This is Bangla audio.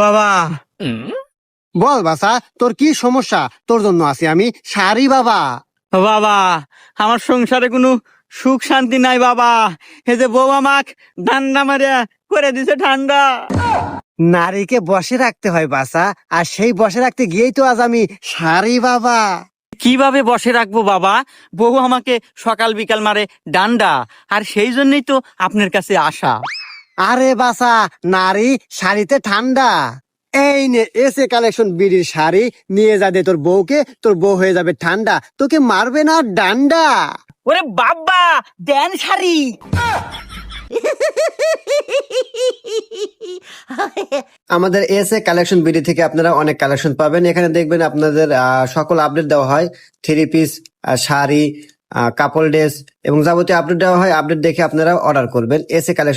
বাবা। বল বাসা তোর কি সমস্যা? তোর জন্য আছি আমি সারি বাবা। বাবা আমার সংসারে কোনো সুখ শান্তি নাই বাবা। এই যে বউ আমাক ডান্ডা মারিয়া করে দিছে ঠান্ডা নারীকে বসে রাখতে হয় বাসা আর সেই বসে রাখতে গিয়েই তো আজ আমি সারি বাবা। কীভাবে বসে রাখব বাবা? বউ আমাকে সকাল বিকাল মারে ডান্ডা আর সেই জন্যই তো আপনার কাছে আসা। আরে বাসা নারী শাড়িতে ঠান্ডা। এই নে এসে কালেকশন বিড়ির শাড়ি নিয়ে যা দে তোর বউকে তোর বউ হয়ে যাবে ঠান্ডা। তোকে মারবে না ডান্ডা। ওরে বাবা দেন শাড়ি। আমাদের এস এ কালেকশন বিডি থেকে আপনারা অনেক কালেকশন পাবেন। এখানে দেখবেন আপনাদের আহ, সকল আপডেট দেওয়া হয়। থ্রি পিস শাড়ি কাপড় ড্রেস এবং যাবতীয় আপডেট দেওয়া হয়। আপডেট দেখে আপনারা অর্ডার করবেন। S a collection